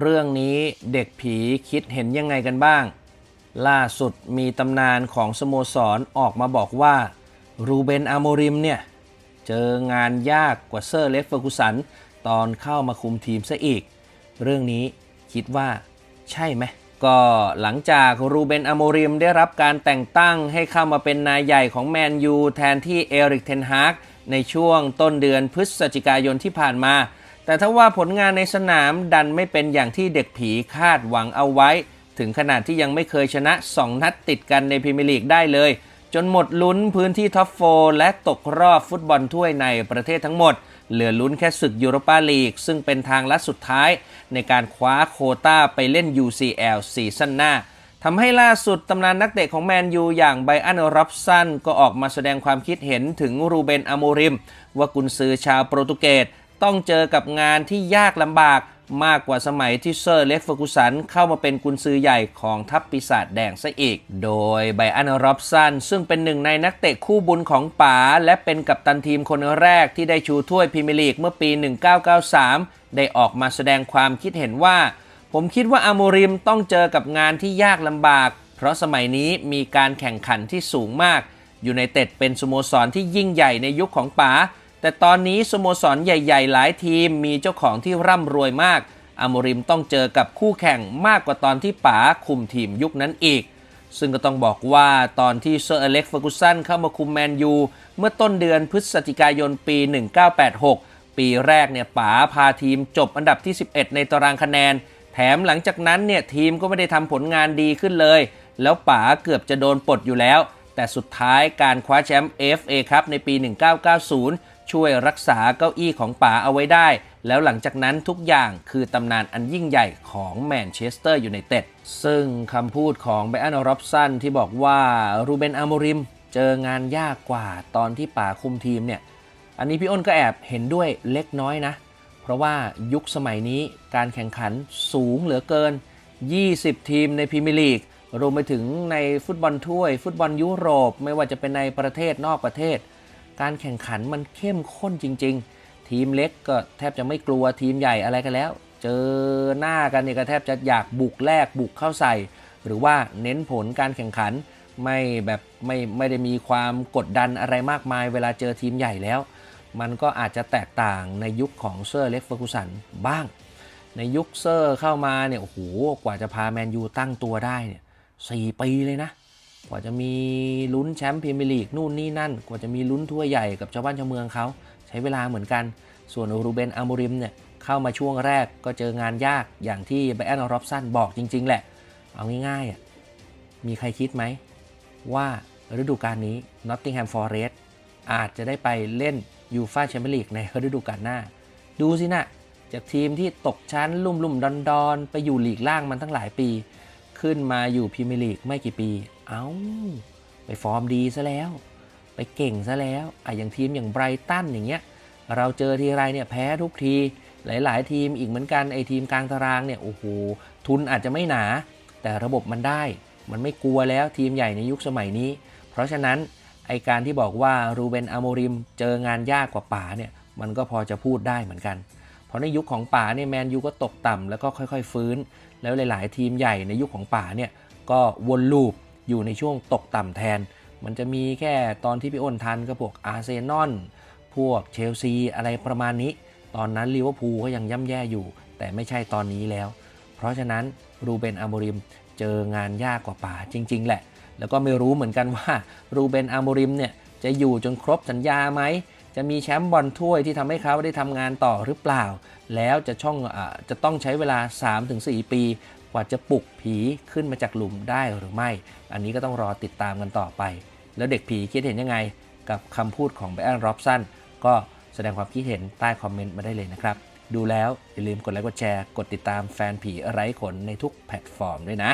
เรื่องนี้เด็กผีคิดเห็นยังไงกันบ้าง ล่าสุดมีตำนานของสโมสรออกมาบอกว่ารูเบนอาโมริมเนี่ย เจองานยากกว่าเซอร์เล็กเฟอร์กูสัน ตอนเข้ามาคุมทีมซะอีก เรื่องนี้คิดว่าใช่ไหมก็หลังจากรูเบนอาโมริมได้รับการแต่งตั้งให้เข้ามาเป็นนายใหญ่ของแมนยูแทนที่เอริกเทนฮากในช่วงต้นเดือนพฤศจิกายนที่ผ่านมา แต่ถ้าว่าผลงานในสนามดันไม่เป็นอย่างที่เด็กผีคาดหวังเอาไว้ ถึงขนาดที่ยังไม่เคยชนะ 2 นัดติดกันในพรีเมียร์ลีกได้เลย จนหมดลุ้นพื้นที่ท็อปโฟและตกรอบฟุตบอลถ้วยในประเทศทั้งหมด เหลือลุ้นแค่ศึกยูโรปาลีก ซึ่งเป็นทางลัดสุดท้าย ในการคว้าโคต้าไปเล่น UCL ซีซั่นหน้าทำให้ล่าสุดตำนานนักเตะของแมนยูอย่างไบอันรับสันก็ออกมาแสดงความคิดเห็นถึงรูเบนอโมริม ว่ากุนซือชาวโปรตุเกส ต้องเจอกับงานที่ยากลำบากมากกว่าสมัยที่เซอร์เล็กเฟอร์กูสันเข้ามาเป็นกุนซือใหญ่ของทัพปีศาจแดงซะอีก โดยไบอันรอบสันซึ่งเป็นหนึ่งในนักเตะคู่บุญของป๋าและเป็นกัปตันทีมคนแรกที่ได้ชูถ้วยพรีเมียร์ลีกเมื่อปี 1993 ได้ออกมาแสดงความคิดเห็นว่า ผมคิดว่าอาโมริมต้องเจอกับงานที่ยากลำบาก เพราะสมัยนี้มีการแข่งขันที่สูงมาก อยู่ในเต็ดเป็นสโมสรที่ยิ่งใหญ่ในยุคของป๋า แต่ตอนนี้สโมสรใหญ่ๆ หลายทีมมีเจ้าของที่ร่ำรวยมากอาโมริมต้องเจอกับคู่แข่งมากกว่าตอนที่ป๋าคุมทีมยุคนั้นอีก ซึ่งก็ต้องบอกว่าตอนที่เซอร์อเล็กซ์เฟอร์กูสันเข้ามาคุมแมนยูเมื่อต้นเดือนพฤศจิกายนปี 1986 ปีแรกเนี่ยป๋าพาทีมจบอันดับที่ 11 ในตารางคะแนน แถมหลังจากนั้นเนี่ยทีมก็ไม่ได้ทำผลงานดีขึ้นเลย แล้วป๋าเกือบจะโดนปลดอยู่แล้ว แต่สุดท้ายการคว้าแชมป์ FA ครับในปี 1990 ช่วยรักษาเก้าอี้ของป๋าเอาไว้ได้ แล้วหลังจากนั้นทุกอย่างคือตำนานอันยิ่งใหญ่ของแมนเชสเตอร์ยูไนเต็ดซึ่งคำพูดของไบอัน ร็อบสันที่บอกว่ารูเบน อาโมริม เจองานยากกว่าตอนที่ป๋าคุมทีมเนี่ย อันนี้พี่อ้นก็แอบเห็นด้วยเล็กน้อยนะ เพราะว่ายุคสมัยนี้การแข่งขันสูงเหลือเกิน 20 ทีมในพรีเมียร์ลีกรวมไปถึงในฟุตบอลถ้วย ฟุตบอลยุโรป ไม่ว่าจะเป็นในประเทศนอกประเทศ การแข่งขันมันเข้มข้นจริง ๆ ทีมเล็กก็แทบจะไม่กลัวทีมใหญ่อะไรกันแล้ว เจอหน้ากันเนี่ยก็แทบจะอยากบุกแลกบุกเข้าใส่ หรือว่าเน้นผลการแข่งขันไม่แบบไม่ไม่ได้มีความกดดันอะไรมากมาย เวลาเจอทีมใหญ่แล้ว มันก็อาจจะแตกต่างในยุคของเซอร์เล็กเฟอร์กูสันบ้าง ในยุคเซอร์เข้ามาเนี่ยโอ้โหกว่าจะพาแมนยูตั้งตัวได้เนี่ยสี่ปีเลยนะ กว่าจะมีลุ้นแชมป์พรีเมียร์ลีกนู่นนี่นั่น กว่าจะมีลุ้นถ้วยใหญ่กับชาวบ้านชาวเมืองเขาใช้เวลาเหมือนกัน ส่วนรูเบนอาโมริมเนี่ยเข้ามาช่วงแรกก็เจองานยากอย่างที่ไบแอนร็อบสันบอกจริง ๆ แหละ เอาง่ายๆอะมีใครคิดไหม ว่าฤดูกาลนี้ Nottingham Forest อาจจะได้ไปเล่นยูฟาแชมเปี้ยนลีกในฤดูกาลหน้า ดูสินะจากทีมที่ตกชั้นลุ่มลุ่มดอนดอนๆ ไปอยู่ลีกล่างมันตั้งหลายปี ขึ้นมาอยู่พรีเมียร์ลีกไม่กี่ปี เอา้า ไปฟอร์มดีซะแล้ว ไปเก่งซะแล้วอะอย่างทีมอย่างไบรตันอย่างเงี้ย เราเจอทีไรเนี่ยแพ้ทุกที หลาย ๆ ทีมอีกเหมือนกันไอทีมกลางตารางเนี่ยโอ้โหทุนอาจจะไม่หนา แต่ระบบมันได้ มันไม่กลัวแล้วทีมใหญ่ในยุคสมัยนี้ เพราะฉะนั้นไอการที่บอกว่ารูเบนอโมริมเจองานยากกว่าป๋าเนี่ยมันก็พอจะพูดได้เหมือนกัน เพราะในยุคของป๋าเนี่ยแมนยูก็ตกต่ำแล้วก็ค่อยๆ ฟื้น แล้วหลาย ๆ ทีมใหญ่ในยุคของป๋าเนี่ยก็วนลูป อยู่ในช่วงตกต่ำแทน มันจะมีแค่ตอนที่พี่อ้นทันก็พวกอาร์เซนอลพวกเชลซีอะไรประมาณนี้ ตอนนั้นลิเวอร์พูลก็ยังย่ำแย่อยู่ แต่ไม่ใช่ตอนนี้แล้ว เพราะฉะนั้นรูเบนอาโมริมเจองานยากกว่าป่าจริง ๆ แหละ แล้วก็ไม่รู้เหมือนกันว่ารูเบนอาโมริมเนี่ยจะอยู่จนครบสัญญาไหมจะมีแชมป์บอลถ้วยที่ทำให้เขาได้ทำงานต่อหรือเปล่า แล้วจะช่องอจะต้องใช้เวลา 3-4 ปี กว่าจะปลุกผีขึ้นมาจากหลุมได้หรือไม่ อันนี้ก็ต้องรอติดตามกันต่อไป แล้วเด็กผีคิดเห็นยังไง กับคำพูดของแบรนด์ร็อบสันก็แสดงความคิดเห็นใต้คอมเมนต์มาได้เลยนะครับ ดูแล้วอย่าลืมกดไลค์กดแชร์ กดติดตามแฟนผีไร้ขนในทุกแพลตฟอร์มด้วยนะ